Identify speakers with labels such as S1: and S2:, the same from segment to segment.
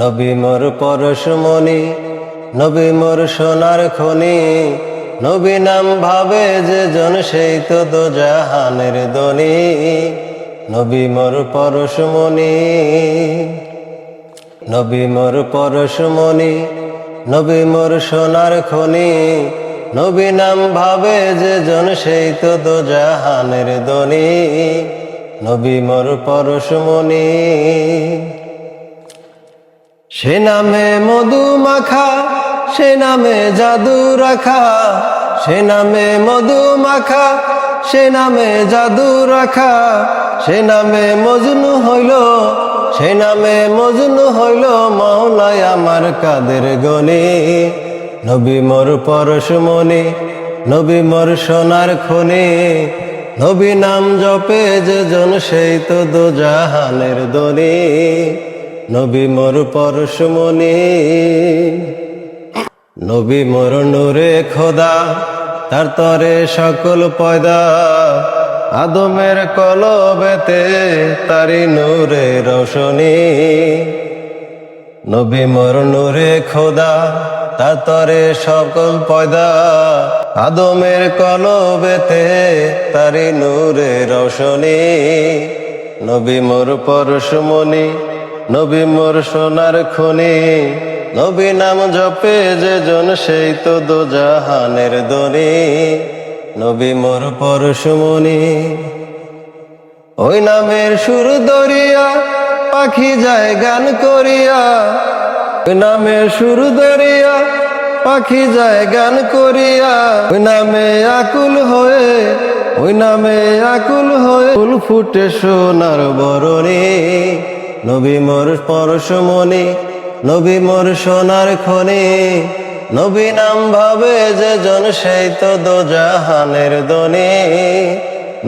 S1: নবী মোর পরশমণি নবী মোর সোনার খনি। নবী নাম ভাবে যে জন সেই তো দো জাহানের দনি। নবী মোর পরশমণি নবী মোর পরশমণি নবী মোর সোনার খনি। নবী নাম ভাবে যে জন সেই তো দো জাহানের দনি। নবী মোর পরশমণি সে নামে মধু মাখা সে নামে জাদু রাখা সে নামে মধু মাখা সে নামে জাদু রাখা সে নামে মজনু হইল, সে নামে মজনু হইল মাওলায় আমার কাদের গনি। নবী মোর পরশমণি, নবী মোর সোনার খনি। নবী নাম জপে যে জন সেই তো দো জাহানের দনি। নবী মোর পরশমণি নবী মোর নূরে খোদা, তার তরে সকল পয়দা। আদমের কলবেতে তারি নূরে রোশনী। নবী মোর নূরে খোদা, তার তরে সকল পয়দা। আদমের কলবেতে তারি নূরে রোশনী। নবী মোর পরশমণি নবী মোর সোনার খনি, নবী নাম জপে যে জন সেই তো দো জাহানের দনি। নবী মোর পরশমণি, ওই নামের সুর দরিয়া, পাখি যায় গান করিয়া। ওই নামের সুর দরিয়া, পাখি যায় গান করিয়া। ওই নামে আকুল হয়ে, ওই নামে আকুল হয়ে ফুল ফুটে সোনার বরণী। নবী মোর পরশমণি নবী মোর সোনার খনি। নবী নাম ভাবে যে জন সেই তো দো জাহানের দনি।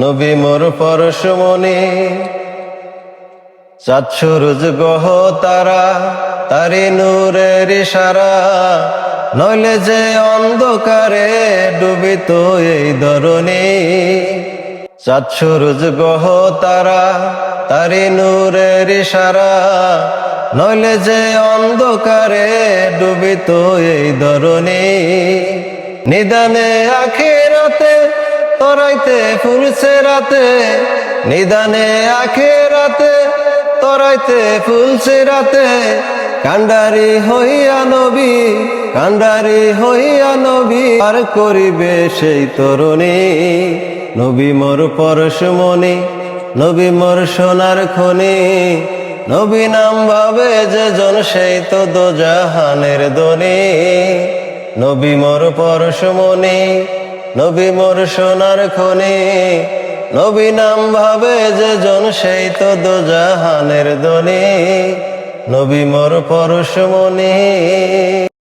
S1: নবী মোর পরশমণি চাঁদ সূরজ গহ তারা, তারি নূরের ইশারা। নইলে যে অন্ধকারে ডুবিত এই ধরণী চাঁদ সূরজ গহ তারা, তারি নূরের ইশারা। নইলে যে অন্ধকারে ডুবিত এই ধরণী। নিদানে আখে রাতে তরাইতে, ফুলছে রাতে। নিদানে আখে রাতে তরাইতে, ফুলছে রাতে। কান্ডারি হইয়া নবী, কান্ডারি হইয়া নবী, আর করিবে সেই তরুণী। নবী মোর পরশমণি নবী মোর সোনার খনি। নবী নাম ভাবে যে জন সেই তো দো জাহানের দনি। নবী মোর পরশমণি নবী মোর সোনার খনি। নবী নাম ভাবে যে জন সেই তো দো জাহানের দনি। নবী মোর পরশমণি